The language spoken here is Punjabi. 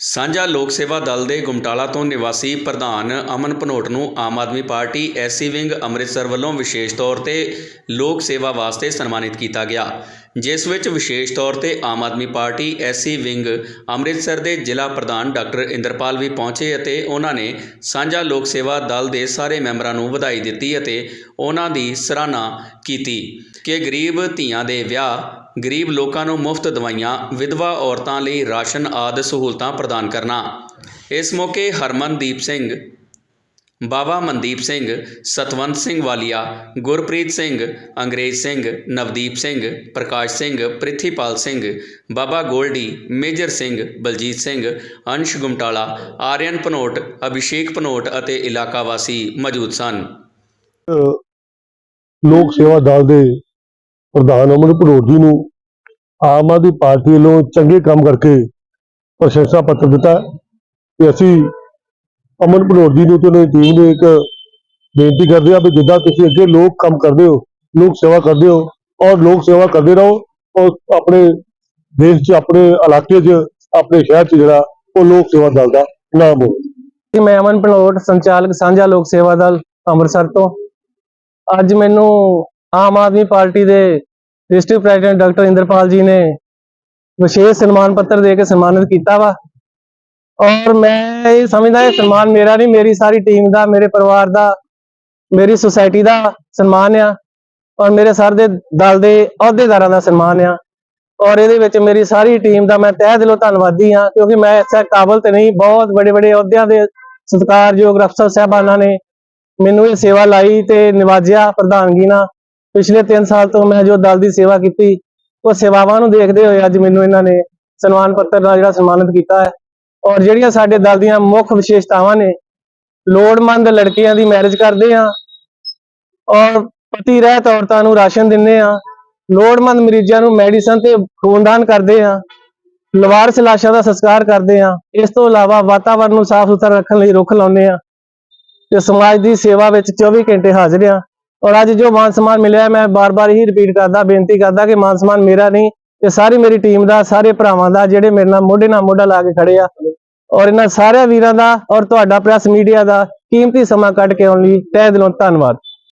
ਸਾਂਝਾ ਲੋਕ ਸੇਵਾ ਦਲ ਦੇ ਗੁਮਟਾਲਾ ਤੋਂ ਨਿਵਾਸੀ ਪ੍ਰਧਾਨ ਅਮਨ ਭਨੋਟ ਨੂੰ Aam Aadmi party SC wing Amritsar ਵੱਲੋਂ ਵਿਸ਼ੇਸ਼ ਤੌਰ ਤੇ ਲੋਕ ਸੇਵਾ ਵਾਸਤੇ ਸਨਮਾਨਿਤ ਕੀਤਾ ਗਿਆ, ਜਿਸ ਵਿੱਚ ਵਿਸ਼ੇਸ਼ ਤੌਰ ਤੇ Aam Aadmi party SC wing Amritsar ਦੇ ਜ਼ਿਲ੍ਹਾ ਪ੍ਰਧਾਨ ਡਾਕਟਰ ਇੰਦਰਪਾਲ ਵੀ ਪਹੁੰਚੇ ਅਤੇ ਉਹਨਾਂ ਨੇ ਸਾਂਝਾ ਲੋਕ ਸੇਵਾ ਦਲ ਦੇ ਸਾਰੇ ਮੈਂਬਰਾਂ ਨੂੰ ਵਧਾਈ ਦਿੱਤੀ ਅਤੇ ਉਹਨਾਂ ਦੀ ਸਰਾਹਨਾ ਕੀਤੀ ਕਿ ਗਰੀਬ ਧੀਆਂ ਦੇ ਵਿਆਹ ਗਰੀਬ ਲੋਕਾਂ ਨੂੰ ਮੁਫਤ ਦਵਾਈਆਂ, ਵਿਧਵਾ ਔਰਤਾਂ ਲਈ ਰਾਸ਼ਨ ਆਦਿ ਸਹੂਲਤਾਂ ਪ੍ਰਦਾਨ ਕਰਨਾ। ਇਸ ਮੌਕੇ ਹਰਮਨਦੀਪ ਸਿੰਘ ਬਾਬਾ ਮਨਦੀਪ ਸਿੰਘ, ਸਤਵੰਤ ਸਿੰਘ ਵਾਲੀਆ, ਗੁਰਪ੍ਰੀਤ ਸਿੰਘ, ਅੰਗਰੇਜ਼ ਸਿੰਘ, ਨਵਦੀਪ ਸਿੰਘ, ਪ੍ਰਕਾਸ਼ ਸਿੰਘ, ਪ੍ਰਿਥੀਪਾਲ ਸਿੰਘ, ਬਾਬਾ ਗੋਲਡੀ, ਮੇਜਰ ਸਿੰਘ, ਬਲਜੀਤ ਸਿੰਘ, ਅੰਸ਼ ਗੁਮਟਾਲਾ ਆਰੀਅਨ ਪਨੋਟ, ਅਭਿਸ਼ੇਕ ਪਨੋਟ ਅਤੇ ਇਲਾਕਾ ਵਾਸੀ ਮੌਜੂਦ ਸਨ। ਲੋਕ ਸੇਵਾ ਦਲ ਦੇ ਪ੍ਰਧਾਨ ਅਮਨ ਭਨੋਟ ਜੀ ਨੂੰ ਆਮ ਆਦਮੀ ਪਾਰਟੀ ਵੱਲੋਂ ਚੰਗੇ ਕੰਮ ਕਰਕੇ ਪ੍ਰਸ਼ੰਸਾ ਪੱਤਰ ਦਿੱਤਾ ਤੇ ਅਸੀਂ ਅਮਨ ਭਨੋਟ ਜੀ ਨੂੰ ਤੇ ਉਹਨਾਂ ਦੀ ਟੀਮ ਨੂੰ ਇੱਕ ਬੇਨਤੀ ਕਰਦੇ ਹਾਂ ਵੀ ਜਿੱਦਾਂ ਤੁਸੀਂ ਅੱਗੇ ਲੋਕ ਕੰਮ ਕਰਦੇ ਹੋ, ਲੋਕ ਸੇਵਾ ਕਰਦੇ ਹੋ ਔਰ ਲੋਕ ਸੇਵਾ ਕਰਦੇ ਰਹੋ ਔਰ ਆਪਣੇ ਦੇਸ਼ 'ਚ, ਆਪਣੇ ਇਲਾਕੇ 'ਚ, ਆਪਣੇ ਸ਼ਹਿਰ 'ਚ ਜਿਹੜਾ ਉਹ ਲੋਕ ਸੇਵਾ ਦਲ ਦਾ ਨਾਮ ਹੋਵੇ। ਮੈਂ ਅਮਨ ਭਨੋਟ ਸੰਚਾਲਕ ਸਾਂਝਾ ਲੋਕ ਸੇਵਾ ਦਲ ਅੰਮ੍ਰਿਤਸਰ ਤੋਂ। ਅੱਜ ਮੈਨੂੰ ਆਮ ਆਦਮੀ ਪਾਰਟੀ ਦੇ district president doctor Inderpal ji ਨੇ ਵਿਸ਼ੇਸ਼ ਸਨਮਾਨ ਪੱਤਰ ਦੇ ਕੇ ਸਨਮਾਨਿਤ ਕੀਤਾ ਵਾ। ਔਰ ਮੈਂ ਇਹ ਸਮਝਦਾ ਇਹ ਸਨਮਾਨ ਮੇਰਾ ਨਹੀਂ, ਮੇਰੀ ਸਾਰੀ ਟੀਮ ਦਾ, ਮੇਰੇ ਪਰਿਵਾਰ ਦਾ, ਮੇਰੀ ਸੁਸਾਇਟੀ ਦਾ ਸਨਮਾਨ ਆ। ਔਰ ਮੇਰੇ ਸਰ ਦੇ ਦਲ ਦੇ ਅਹੁਦੇਦਾਰਾਂ ਦਾ ਸਨਮਾਨ ਆ। ਔਰ ਇਹਦੇ ਵਿੱਚ ਮੇਰੀ ਸਾਰੀ ਟੀਮ ਦਾ ਮੈਂ ਤਹਿ ਦਿਲੋਂ ਧੰਨਵਾਦੀ ਹਾਂ, ਕਿਉਂਕਿ ਮੈਂ ਐਸਾ ਕਾਬਲ ਤੇ ਨਹੀਂ, ਬਹੁਤ ਬੜੇ ਬੜੇ ਅਹੁਦਿਆਂ ਦੇ ਸਤਿਕਾਰਯੋਗ ਅਫਸਰ ਸਾਹਿਬਾਨਾਂ ਨੇ ਮੈਨੂੰ ਇਹ ਸੇਵਾ ਲਾਈ ਤੇ ਨਿਵਾਜਿਆ ਪ੍ਰਧਾਨਗੀ ਨਾਲ। ਪਿਛਲੇ 3 ਸਾਲ ਤੋਂ ਮੈਂ ਜੋ ਦਲ ਦੀ ਸੇਵਾ ਕੀਤੀ, ਉਹ ਸੇਵਾਵਾਂ ਨੂੰ ਦੇਖਦੇ ਹੋਏ ਅੱਜ ਮੈਨੂੰ ਇਹਨਾਂ ਨੇ ਸਨਮਾਨ ਪੱਤਰ ਨਾਲ ਜਿਹੜਾ ਸਨਮਾਨਿਤ ਕੀਤਾ ਹੈ। ਔਰ ਜਿਹੜੀਆਂ ਸਾਡੇ ਦਲ ਦੀਆਂ ਮੁੱਖ ਵਿਸ਼ੇਸ਼ਤਾਵਾਂ ਨੇ, ਲੋੜਮੰਦ ਲੜਕੀਆਂ ਦੀ ਮੈਰਿਜ ਕਰਦੇ ਆ ਔਰ ਪਤੀ ਰਹਿਤ ਔਰਤਾਂ ਨੂੰ ਰਾਸ਼ਨ ਦਿੰਦੇ ਆ ਲੋੜਮੰਦ ਮਰੀਜ਼ਾਂ ਨੂੰ ਮੈਡੀਸਨ ਤੇ ਖੂਨਦਾਨ ਕਰਦੇ ਆ ਲਵਾਰਸ ਲਾਸ਼ਾਂ ਦਾ ਸੰਸਕਾਰ ਕਰਦੇ ਆ ਇਸ ਤੋਂ ਇਲਾਵਾ ਵਾਤਾਵਰਣ ਨੂੰ ਸਾਫ਼ ਸੁਥਰਾ ਰੱਖਣ ਲਈ ਰੁੱਖ ਲਾਉਂਦੇ ਆ ਤੇ ਸਮਾਜ ਦੀ ਸੇਵਾ ਵਿੱਚ 24 ਘੰਟੇ ਹਾਜ਼ਰ ਆ ਔਰ ਅੱਜ ਜੋ ਮਾਨ ਸਨਮਾਨ ਮਿਲਿਆ ਮੈਂ ਬਾਰ-ਬਾਰ ਹੀ ਰਿਪੀਟ ਕਰਦਾ, ਬੇਨਤੀ ਕਰਦਾ ਕਿ ਮਾਨ ਸਨਮਾਨ ਮੇਰਾ ਨਹੀਂ ਤੇ ਸਾਰੀ ਮੇਰੀ ਟੀਮ ਦਾ, ਸਾਰੇ ਭਰਾਵਾਂ ਦਾ, ਜਿਹੜੇ ਮੇਰੇ ਨਾਲ ਮੋਢੇ ਨਾਲ ਮੋਢਾ ਲਾ ਕੇ ਖੜੇ ਆ। ਔਰ ਇਹਨਾਂ ਸਾਰੇ ਵੀਰਾਂ ਦਾ ਔਰ ਤੁਹਾਡਾ ਪ੍ਰੈਸ ਮੀਡੀਆ ਦਾ ਕੀਮਤੀ ਸਮਾਂ ਕੱਢ ਕੇ ਆਉਣ ਲਈ ਤਹਿ ਦਿਲੋਂ ਧੰਨਵਾਦ।